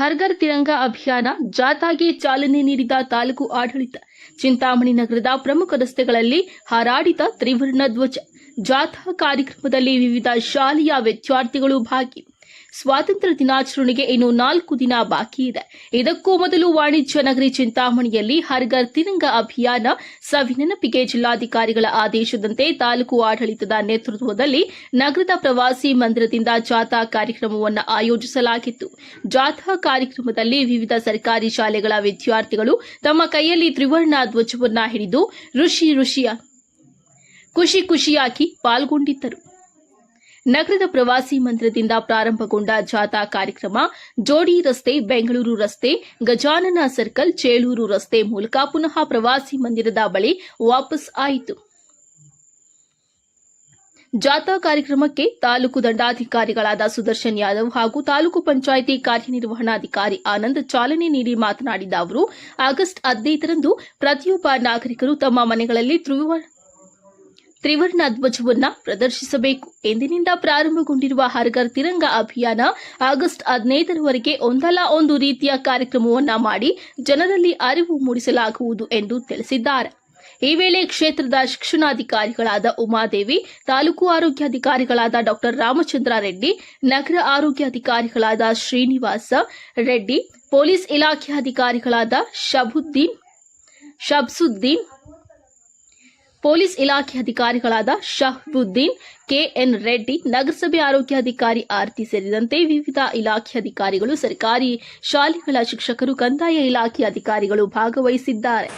ಹರ್ಗರ್ ತಿರಂಗ ಅಭಿಯಾನ ಜಾಥಾಗೆ ಚಾಲನೆ ನೀಡಿದ ತಾಲೂಕು ಆಡಳಿತ. ಚಿಂತಾಮಣಿ ನಗರದ ಪ್ರಮುಖ ರಸ್ತೆಗಳಲ್ಲಿ ಹಾರಾಡಿದ ತ್ರಿವರ್ಣ ಧ್ವಜ. ಜಾಥಾ ಕಾರ್ಯಕ್ರಮದಲ್ಲಿ ವಿವಿಧ ಶಾಲೆಯ ವಿದ್ಯಾರ್ಥಿಗಳು ಭಾಗಿ ಸ್ವಾತಂತ್ರ್ಯ ದಿನಾಚರಣೆಗೆ ಇನ್ನು ನಾಲ್ಕು ದಿನ ಬಾಕಿ ಇದೆ. ಇದಕ್ಕೂ ಮೊದಲು ವಾಣಿಜ್ಯ ನಗರಿ ಚಿಂತಾಮಣಿಯಲ್ಲಿ ಹರ್ಗರ್ ತಿರಂಗ ಅಭಿಯಾನ ಸವಿನೆನಪಿಗೆ ಜಿಲ್ಲಾಧಿಕಾರಿಗಳ ಆದೇಶದಂತೆ ತಾಲೂಕು ಆಡಳಿತದ ನೇತೃತ್ವದಲ್ಲಿ ನಗರದ ಪ್ರವಾಸಿ ಮಂದಿರದಿಂದ ಜಾಥಾ ಕಾರ್ಯಕ್ರಮವನ್ನು ಆಯೋಜಿಸಲಾಗಿತ್ತು. ಜಾಥಾ ಕಾರ್ಯಕ್ರಮದಲ್ಲಿ ವಿವಿಧ ಸರ್ಕಾರಿ ಶಾಲೆಗಳ ವಿದ್ಯಾರ್ಥಿಗಳು ತಮ್ಮ ಕೈಯಲ್ಲಿ ತ್ರಿವರ್ಣ ಧ್ವಜವನ್ನು ಹಿಡಿದು ಋಷಿ ಋಷಿಯ ಖುಷಿ ಖುಷಿಯಾಗಿ ಪಾಲ್ಗೊಂಡಿದ್ದರು. ನಗರದ ಪ್ರವಾಸಿ ಮಂದಿರದಿಂದ ಪ್ರಾರಂಭಗೊಂಡ ಜಾಥಾ ಕಾರ್ಯಕ್ರಮ ಜೋಡಿ ರಸ್ತೆ, ಬೆಂಗಳೂರು ರಸ್ತೆ, ಗಜಾನನ ಸರ್ಕಲ್ ಚೇಳೂರು ರಸ್ತೆ ಮೂಲಕ ಪುನಃ ಪ್ರವಾಸಿ ಮಂದಿರದ ಬಳಿ ವಾಪಸ್ ಆಯಿತು. ಜಾಥಾ ಕಾರ್ಯಕ್ರಮಕ್ಕೆ ತಾಲೂಕು ದಂಡಾಧಿಕಾರಿಗಳಾದ ಸುದರ್ಶನ್ ಯಾದವ್ ಹಾಗೂ ತಾಲೂಕು ಪಂಚಾಯಿತಿ ಕಾರ್ಯನಿರ್ವಹಣಾಧಿಕಾರಿ ಆನಂದ್ ಚಾಲನೆ ನೀಡಿ ಮಾತನಾಡಿದ ಅವರು, ಆಗಸ್ಟ್ ಹದಿನೈದರಂದು ಪ್ರತಿಯೊಬ್ಬ ನಾಗರಿಕರು ತಮ್ಮ ಮನೆಗಳಲ್ಲಿ ತ್ರಿವರ್ಣ ತ್ರಿವರ್ಣ ಧ್ವಜವನ್ನ ಪ್ರದರ್ಶಿಸಬೇಕು. ಎಂದಿನಿಂದ ಪ್ರಾರಂಭಗೊಂಡಿರುವ ಹರ್ಗರ್ ತಿರಂಗ ಅಭಿಯಾನ ಆಗಸ್ಟ್ ಹದಿನೈದರವರೆಗೆ ಒಂದಲ್ಲ ಒಂದು ರೀತಿಯ ಕಾರ್ಯಕ್ರಮವನ್ನ ಮಾಡಿ ಜನರಲ್ಲಿ ಅರಿವು ಮೂಡಿಸಲಾಗುವುದು ಎಂದು ತಿಳಿಸಿದ್ದಾರೆ. ಈ ವೇಳೆ ಕ್ಷೇತ್ರದ ಶಿಕ್ಷಣಾಧಿಕಾರಿಗಳಾದ ಉಮಾದೇವಿ, ತಾಲೂಕು ಆರೋಗ್ಯಾಧಿಕಾರಿಗಳಾದ ಡಾಕ್ಟರ್ ರಾಮಚಂದ್ರ ರೆಡ್ಡಿ, ನಗರ ಆರೋಗ್ಯಾಧಿಕಾರಿಗಳಾದ ಶ್ರೀನಿವಾಸ ರೆಡ್ಡಿ, ಪೊಲೀಸ್ ಇಲಾಖೆ ಅಧಿಕಾರಿಗಳಾದ ಶಬುದ್ದೀನ್, ಶಬ್ಸುದ್ದೀನ್ ಪೊಲೀಸ್ ಇಲಾಖೆ ಅಧಿಕಾರಿಗಳಾದ ಶಹಬುದ್ದೀನ್, ಕೆಎನ್ ರೆಡ್ಡಿ, ನಗರಸಭೆ ಆರೋಗ್ಯಾಧಿಕಾರಿ ಆರ್ತಿ ಸೇರಿದಂತೆ ವಿವಿಧ ಇಲಾಖೆ ಅಧಿಕಾರಿಗಳು, ಸರ್ಕಾರಿ ಶಾಲೆಗಳ ಶಿಕ್ಷಕರು, ಕಂದಾಯ ಇಲಾಖೆ ಅಧಿಕಾರಿಗಳು ಭಾಗವಹಿಸಿದ್ದಾರೆ.